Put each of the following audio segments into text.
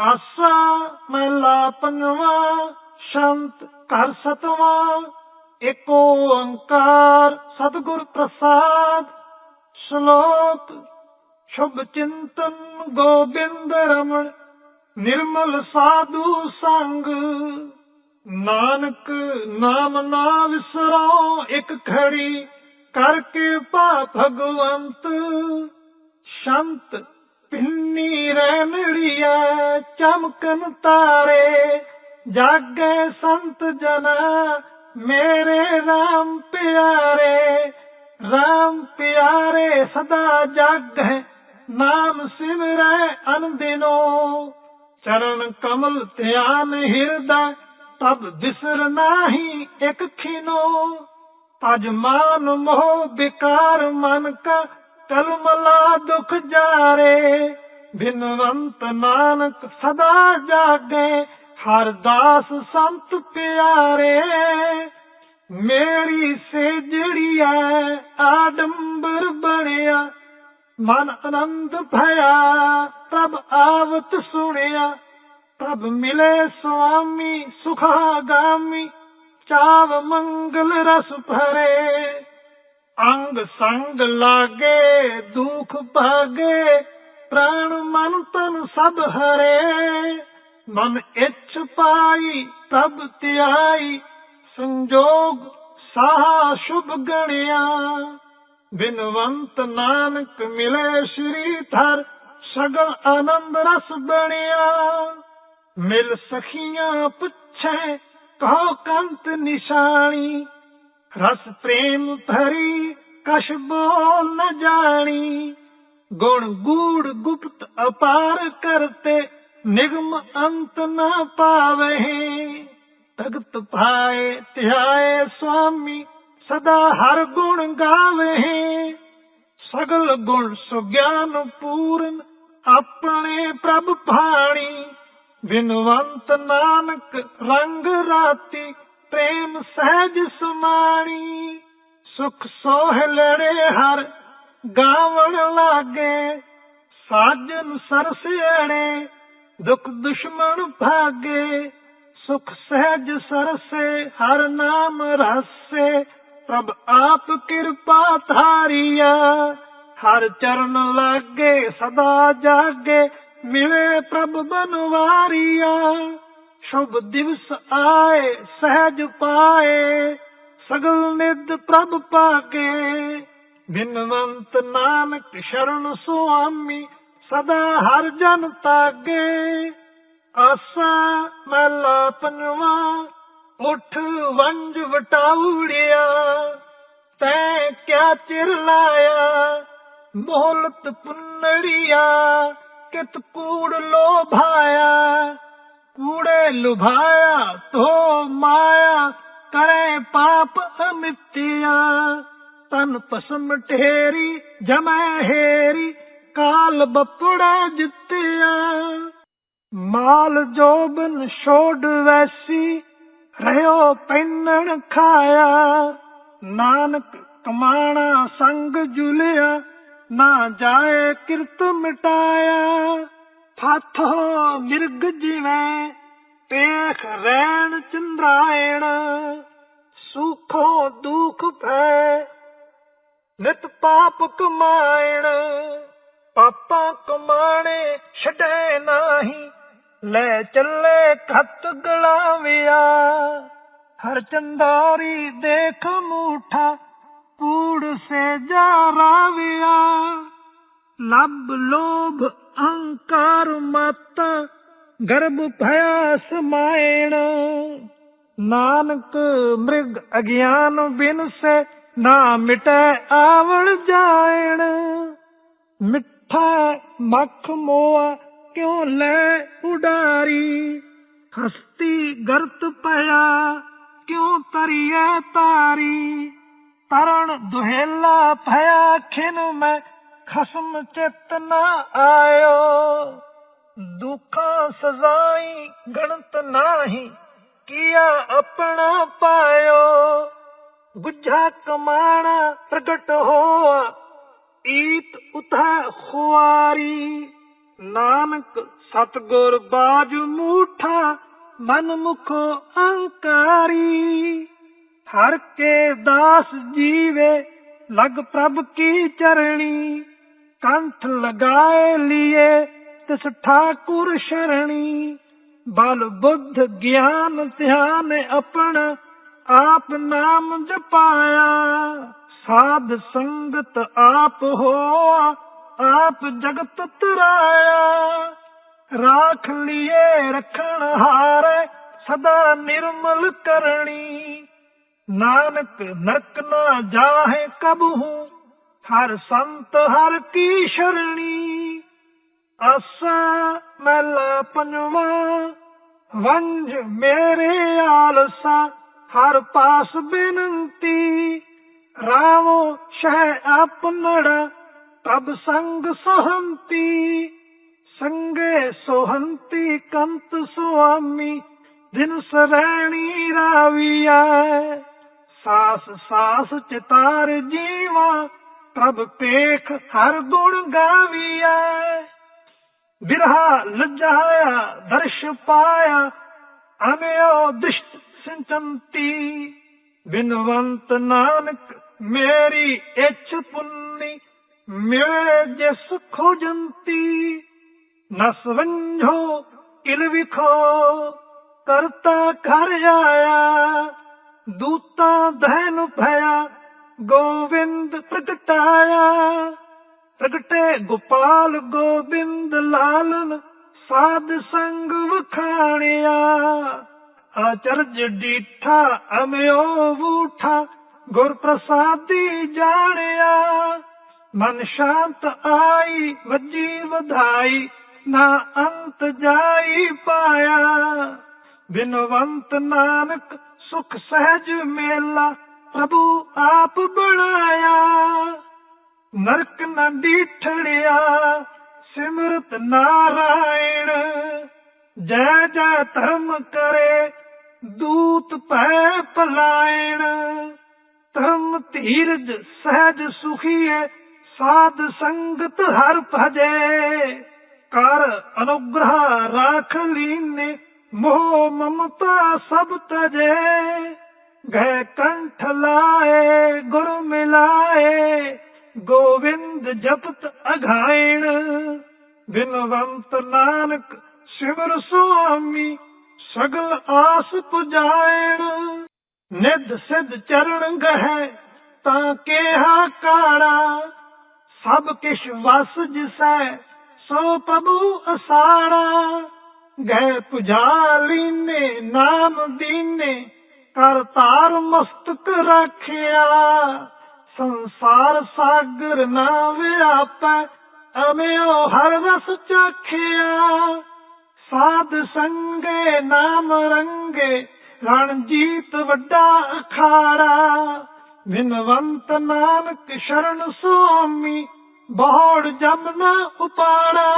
ਆਸਾ ਮਹਿਲਾ ਪੰਜਵਾ ਸ਼ੰਤ ਘਰ ਸਤਵਾ। ਏਕ ਓੰਕਾਰ ਸਤਿਗੁਰ ਪ੍ਰਸਾਦ। ਸ਼ਲੋਕ ਸ਼ੁਭ ਚਿੰਤਨ ਗੋਬਿੰਦ ਰਮਣ, ਨਿਰਮਲ ਸਾਧੂ ਸੰਗ। ਨਾਨਕ ਨਾਮ ਨਾ ਵਿਸਰੋ ਇੱਕ ਖੜੀ ਕਰਕੇ ਪਾ ਭਗਵੰਤ। ਸ਼ੰਤ ਪਿੰਨੀ ਰਹਿਣੜੀਐ ਚਮਕਨ ਤਾਰੇ। ਜਾਗੇ ਸੰਤ ਜਨ, ਮੇਰੇ RAM ਪਿਆਰੇ। RAM ਪਿਆਰੇ ਸਦਾ ਜਾਗੈ, ਨਾਮ ਸਿਮਰੈ ਅਨੰਦਿਨੋ। ਚਰਨ ਕਮਲ ਧਿਆਨ ਹਿਰਦਾ, ਤਬ ਬਿਸਰ ਨਾਹੀ ਇੱਕ ਖਿਨੋ। ਤਜ ਮਾਨ ਮੋਹ ਵਿਕਾਰ ਮਨ ਕਾ ਕਲਮਲਾ ਦੁਖ ਜਾਰੇ, ਬਿਨਵੰਤ ਨਾਨਕ ਸਦਾ ਜਾਗੇ, ਹਰ ਦਾਸ ਸੰਤ ਪਿਆਰੇ। ਮੇਰੀ ਸੇਜੜੀ ਐ, ਆਡੰਬਰ ਬਣਿਆ, ਮਨ ਆਨੰਦ ਭਇਆ, ਤਬ ਆਵਤ ਸੁਣਿਆ। ਤਬ ਮਿਲੇ ਸੁਆਮੀ ਸੁਖਾਗਾਮੀ, ਚਾਵ ਮੰਗਲ ਰਸ ਭਰੇ। ਅੰਗ ਸੰਗ ਲਾਗੇ, ਦੁਖ ਭਾਗੇ, ਪ੍ਰਾਣ ਮਨ ਤਨ ਸਭ ਹਰੇ। ਮਨ ਇੱਛ ਪਾਈ ਤਬ ਧਿਆਈ, ਸੰਜੋਗ ਸਾਹ ਸ਼ੁਭ ਗਣਿਆ। ਬਿਨਵੰਤ ਨਾਨਕ ਮਿਲੇ ਸ੍ਰੀ ਧਰ, ਸਗਲ ਆਨੰਦ ਰਸ ਬਣਿਆ। ਮਿਲ ਸਖੀਆਂ ਪੁੱਛੇ, ਕਹੋ ਕੰਤ ਨਿਸ਼ਾਨੀ। ਰਸ ਪ੍ਰੇਮ ਭਰੀ ਕਛ ਬੋਲ ਨ ਜਾਣੀ। ਗੁਣ ਗੂੜ ਗੁਪਤ ਅਪਾਰ ਕਰਤੇ, ਨਿਗਮ ਅੰਤ ਨ ਪਾਵੇ। ਤਗਤ ਪਾਏ ਧਿਆਏ ਸੁਆਮੀ, ਸਦਾ ਹਰ ਗੁਣ ਗਾਵੇ। ਸਗਲ ਗੁਣ ਸੁਗਿਆਨ ਪੂਰਨ, ਆਪਣੇ ਪ੍ਰਭ ਭਾਣੀ। ਬਿਨਵੰਤ ਨਾਨਕ ਰੰਗ ਰਾਤੀ ਪ੍ਰੇਮ ਸਹਿਜ ਸਮਾਣੀ, ਸੁਖ ਸੋਹ ਲੜੇ ਹਰ ਗਾਵਣ ਲਾਗੇ। ਸਾਜਨ ਸਰਸੇੜੇ ਦੁਖ ਦੁਸ਼ਮਣ ਭਾਗੇ। ਸੁਖ ਸਹਿਜ ਸਰਸੇ, ਹਰ ਨਾਮ ਰਸੇ ਪ੍ਰਭ ਆਪ ਕਿਰਪਾ ਧਾਰੀਆ, ਹਰ ਚਰਨ ਲਾਗੇ ਸਦਾ ਜਾਗੇ। ਮਿਲੇ ਪ੍ਰਭ ਬਨਵਾਰੀਆ ਸ਼ੁਭ ਦਿਵਸ ਆਏ, ਸਹਿਜ ਪਾਏ, ਸਗਲ ਨਿਦ ਪ੍ਰਭ ਪਾਗੇ ਬਿਨਵੰਤ ਨਾਨਕ ਸ਼ਰਨ ਸੁਆਮੀ ਸਦਾ ਹਰ ਜਨ ਤਾਗੇ। ਆਸਾ ਮਹਿਲਾ ਪੰਜਵਾ, ਉਠ ਵੰਜ ਵਟਾਉੜਿਆ। ਤੈ ਕਿਆ ਚਿਰ ਲਾਇਆ, ਮੋਹਲਤ ਪੁੰਨੜੀਆ, ਕਿਤ ਕੂੜ ਲੋਭਾਇਆ। ਕੂੜੇ ਲੁਭਾਇਆ ਤੋ ਮਾਇਆ, ਕਰੇ ਪਾਪ ਅਮਿਤਿਆ। ਤਨ ਪਸਮ ਠੇਰੀ ਜਮੈ ਹੇਰੀ, ਕਾਲ ਬਪੜਾ ਜਿੱਤਿਆ। ਮਾਲ ਜੋਬਨ ਛੋੜ ਵੈਸੀ, ਰਹਿਓ ਪੈਨਣ ਖਾਇਆ। ਨਾਨਕ ਕਮਾਣਾ ਸੰਗ ਜੁਲਿਆ, ਨਾ ਜਾਏ ਕਿਰਤ ਮਿਟਾਇਆ। ਹੱਥ ਹੋ ਮਿਰਗ ਜਿਵੇਂ ਪੇਖ ਰੈਣ ਚੰਦਰਾਇਣ, ਸੁਖੋ ਦੁਖ ਭੈ, ਨਿਤ ਪਾਪ ਕਮਾਇਣ, ਪਾਪਾ ਕਮਾਣੇ ਛੱਡੇ ਨਾਹੀ, ਲੈ ਚੱਲੇ ਖੱਤ ਗਲਾਵਿਆ। ਹਰ ਚੰਦਾਰੀ ਦੇਖ ਮੂਠਾ, ਕੂੜ ਸੇ ਜਾ ਰਾਵਿਆ। ਲੱਭ ਲੋਭ ਅਹੰਕਾਰ ਮਾਤਾ ਗਰਭ ਭਇਆ ਸਮਾਇਣ ਨਾਨਕ ਮ੍ਰਿਗ ਅਗਿਆਨ ਬਿਨ ਨਾ ਮਿਟੈ ਆਵਣ ਜਾਇਣ। ਮਿੱਠਾ ਮੱਖ ਮੋਆ ਕਿਉ ਲੈ ਉਡਾਰੀ? ਹਸਤੀ ਗਰਤ ਪਿਆ ਕਿਉ ਤਰੀਐ ਤਾਰੀ? ਤਰਨ ਦੁਹੇਲਾ ਭਇਆ ਖਿਨ ਮੈਂ ਖਸਮ ਚਿਤ ਨਾ ਆਇਓ। ਦੁੱਖਾਂ ਸਜ਼ਾਈ ਗਣਤ ਨਾਹੀ, ਕੀਆ ਆਪਣਾ ਪਾਇਓ। ਗੁੱਝਾ ਕਮਾਣਾ ਪ੍ਰਗਟ ਹੋਆ, ਈਤ ਉਥਾ ਖੁਆਰੀ। ਨਾਨਕ ਸਤਗੁਰ ਬਾਜ ਮੂਠਾ, ਮਨ ਮੁਖੋ ਅੰਕਾਰੀ ਹਰ ਕੇ ਦਾਸ ਜੀਵੇ, ਲਗ ਪ੍ਰਭ ਕੀ ਚਰਣੀ। ਕੰਠ ਲਗਾਏ ਲਿਏ, ਤਿਸ ਠਾਕੁਰ ਸ਼ਰਣੀ। ਬਲ ਬੁੱਧ ਗਿਆਨ ਧਿਆਨ ਆਪਣਾ, ਆਪ ਨਾਮ ਜਪਾਇਆ। ਸਾਧ ਸੰਗਤ ਆਪ ਹੋਆ, ਆਪ ਜਗਤ ਤਰਾਇਆ। ਰਾਖ ਲਿਏ ਰਖਣ ਹਾਰੇ, ਸਦਾ ਨਿਰਮਲ ਕਰਣੀ। ਨਾਨਕ ਨਰਕ ਨਾ ਜਾਹੇ ਕਬਹੂ ਹਰ ਸੰਤ, ਹਰ ਕੀ ਸ਼ਰਣੀ। ਆਸਾ ਮਹਿਲਾ ਪੰਜਵਾ, ਵੰਜ ਮੇਰੇ ਆਲਸਾ। ਹਰ ਪਾਸ ਬੇਨੰਤੀ, ਰਾਵੋ ਸ਼ਹਿ ਆਪਨੜਾ ਤਬ ਸੰਗ ਸੋਹੰਤੀ। ਸੰਗੇ ਸੋਹੰਤੀ ਕੰਤ ਸੁਆਮੀ ਦਿਨ ਸਰੈਣੀ ਰਾਵੀਐ ਸਾਸ ਸਾਸ ਚਿਤਾਰ ਜੀਵਾ ਪ੍ਰਭ ਪੇਖ ਹਰ ਗੁਣ ਗਾਵੀਐ। ਬਿਰਹਾ ਲਜਾਇਆ, ਦਰਸ਼ ਪਾਇਆ ਅਨਿਓ ਦ੍ਰਿਸ਼ਟ ਸਿੰਚੰਤੀ। ਬਿਨਵੰਤ ਨਾਨਕ ਮੇਰੀ ਇੱਛ ਪੁੰਨੀ, ਮਿਲੇ ਜਿਸ ਖੋਜੰਤੀ ਨਸ ਵੰਝੋ ਕਿਲ ਵਿਖੋ, ਕਰਤਾ ਘਰ ਆਇਆ, ਦੂਤਾਂ ਦਹਿਨ ਭਇਆ ਗੋਵਿੰਦ ਪ੍ਰਗਟਾਇਆ, ਪ੍ਰਗਟੇ ਗੋਪਾਲ ਗੋਬਿੰਦ ਲਾਲਨ, ਸਾਧ ਸੰਗ ਵਖਾਣਿਆ। ਆਚਰਜ ਡੀਠਾ ਅਮਿਓ ਵੂਠਾ ਗੁਰ ਪ੍ਰਸਾਦੀ ਜਾਣਿਆ। ਮਨ ਸ਼ਾਂਤ ਆਈ, ਵੱਜੀ ਵਧਾਈ, ਨਾ ਅੰਤ ਜਾਈ ਪਾਇਆ। ਬਿਨਵੰਤ ਨਾਨਕ ਸੁਖ ਸਹਿਜ ਮੇਲਾ ਪ੍ਰਭੂ ਆਪ ਬਣਾਇਆ? ਨਰਕ ਨ ਡੀਠੜਿਆ ਸਿਮਰਤ ਨਾਰਾਇਣ। ਜੈ ਜੈ ਧਰਮ ਕਰੇ, ਦੂਤ ਭੈ ਪਲਾਇਣ। ਧਰਮ ਧੀਰਜ ਸਹਿਜ ਸੁਖੀਏ, ਸਾਧ ਸੰਗਤ ਹਰ ਭਜੇ। ਕਰ ਅਨੁਗ੍ਰਹ ਰਾਖ ਲੀਨੇ, ਮੋਹ ਮਮਤਾ ਸਭ ਤਜੇ। ਗਏ ਕੰਠ ਲਾਏ, ਗੁਰ ਮਿਲਾਏ ਗੋਵਿੰਦ ਜਪਤ ਅਘਾਇਣ। ਬਿਨਵੰਤ ਨਾਨਕ ਸਿਮਰ ਸੁਆਮੀ, ਸਗਲ ਆਸ ਪੁਜਾਇਣ। ਨਿਧ ਸਿਧ ਚਰਨ ਗਹਿ, ਤਾਂ ਕਿਹਾ ਕਾੜਾ। ਸਭ ਕਿਛ ਵਸ ਜਿਸੈ, ਸੋ ਪ੍ਰਭੂ ਅਸਾੜਾ। ਗਏ ਪੁਜਾਲੀ ਨੇ ਨਾਮ ਦੀਨੇ ਕਰਤਾਰ ਮਸਤਕ ਰੱਖਿਆ। ਸੰਸਾਰ ਸਾਗਰ ਨਾ ਵਿਆਪੈ, ਅਮਿਓ ਹਰ ਰਸ ਚਾਖਿਆ। ਸਾਧ ਸੰਗੇ ਨਾਮ ਰੰਗੇ, ਰਣਜੀਤ ਵੱਡਾ ਅਖਾੜਾ। ਬਿਨਵੰਤ ਨਾਨਕ ਸ਼ਰਨ ਸੁਆਮੀ, ਬਹੁੜ ਜਮਨਾ ਉਪਾੜਾ।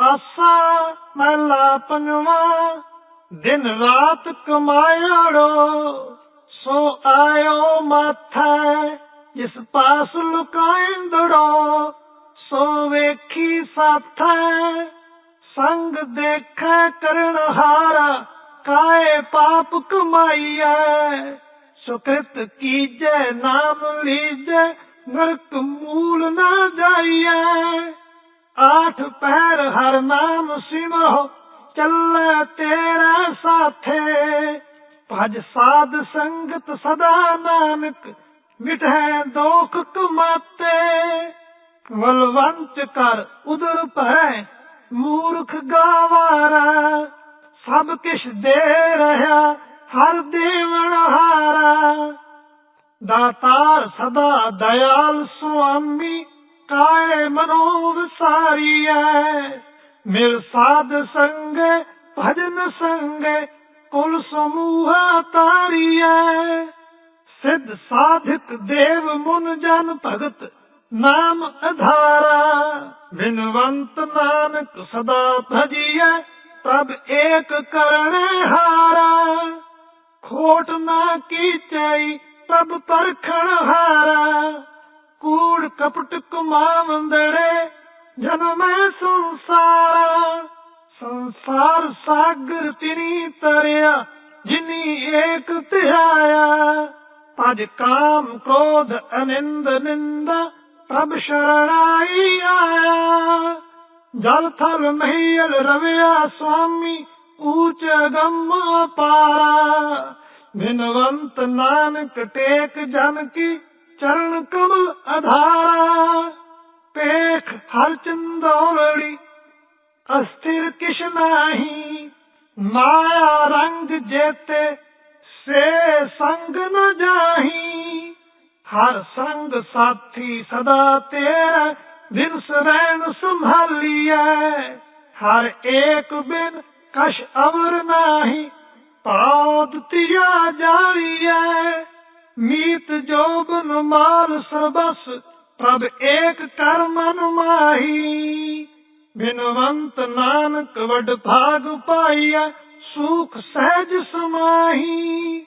ਆਸਾ ਮਹਿਲਾ ਪੰਜਵਾ ਦਿਨ ਰਾਤ ਕਮਾਇੜੋ ਸੋ ਆਇਓ ਮਾਥੈ, ਜਿਸ ਪਾਸ ਲੁਕਾਇਂਦੜੋ, ਸੋ ਵੇਖੀ ਸਾਥੈ। ਸੰਗ ਦੇਖੈ ਕਰਨ ਹਾਰਾ, ਕਾਏ ਪਾਪ ਕਮਾਈਐ। ਸੁਕ੍ਰਿਤ ਕੀਜੈ, ਨਾਮ ਲੀਜੈ, ਨਰਕ ਮੂਲ ਨਾ ਜਾਈਐ। ਆਠ ਪਹਿਰ ਹਰ ਨਾਮ ਸਿਮੋ ਚੱਲੇ ਤੇਰਾ ਸਾਥੇ। ਭਜ ਸਾਧ ਸੰਗਤ ਸਦਾ ਨਾਨਕ ਮਿਟੈ ਦੋਖ ਕਮਾਤੇ। ਬਲਵੰਤ ਕਰ ਉਦਰ ਭਰੈ, ਮੂਰਖ ਗਾਵਾਰਾ। ਸਭ ਕਿਛ ਦੇ ਰਹਾ, ਹਰ ਦੇਵਨ ਹਾਰਾ। ਦਾਤਾਰ ਸਦਾ ਦਇਆਲ ਸੁਆਮੀ ਕਾਏ ਮਨੋ ਐ। ਮਿਲ ਸਾਧ ਸੰਗ, ਭਜਨ ਸੰਗ, ਕੁਲ ਸਮੂਹਾ ਤਾਰੀਐ। ਸਿੱਧ ਸਾਧਿਕ ਦੇਵ ਮੁਨ ਜਨ ਭਗਤ ਨਾਮ ਅਧਾਰਾ। ਬਿਨਵੰਤ ਨਾਨਕ ਸਦਾ ਭਜੀਐ ਤਬ ਏਕ ਕਰਣੇ ਹਾਰਾ। ਖੋਟ ਨਾ ਕੀਚਈ ਤਬ ਪਰਖਣ ਹਾਰਾ। ਕੂੜ ਕਪਟ ਕਮਾਵੰਦੜੇ ਜਨਮ ਸੰਸਾਰਾ, ਸੰਸਾਰ ਸਾਗਰ ਤਿਨੀ ਤਰਿਆ, ਜਿਨੀ ਏਕ ਧਿਆਇਆ ਤਜ ਕਾਮ ਕ੍ਰੋਧ ਅਨਿੰਦ ਨਿੰਦਾ, ਪ੍ਰਭ ਸ਼ਰਣਾਈ ਆਇਆ। ਜਲ ਥਲ ਮਹੀਲ ਰਵਿਆ ਸੁਆਮੀ, ਊਚ ਗੰਮ ਪਾਰਾ ਬਿਨਵੰਤ ਨਾਨਕ ਟੇਕ ਜਨ ਕੀ, ਚਰਨ ਕਮਲ ਅਧਾਰਾ। ਪੇਖ ਹਰ ਚੰਦੋਲੜੀ ਅਸਥਿਰ ਕਿਛ ਨਾਹੀ, ਮਾਇਆ ਰੰਗ ਜੇਤੇ ਸੇ ਸੰਗ ਨ ਜਾਹੀ। ਹਰ ਸੰਗ ਸਾਥੀ ਸਦਾ ਤੇਰਾ ਦਿਨ ਸਰੈਣ ਸੰਭਾਲੀਐ। ਹਰ ਏਕ ਬਿਨ ਕਸ਼ ਅਵਰ ਨਾਹੀ ਪਾਦ ਤਿਆ ਜਾਲੀਐ। ਮੀਤ ਜੋਬਨ ਮਾਲ ਸਰਬਸ ਪ੍ਰਭ ਏਕ ਕਰ ਮਨ ਮਾਹੀ ਬਿਨਵੰਤ ਨਾਨਕ ਵਡ ਭਾਗ ਪਾਈਐ ਸੁਖ ਸਹਿਜ ਸਮਾਹੀ।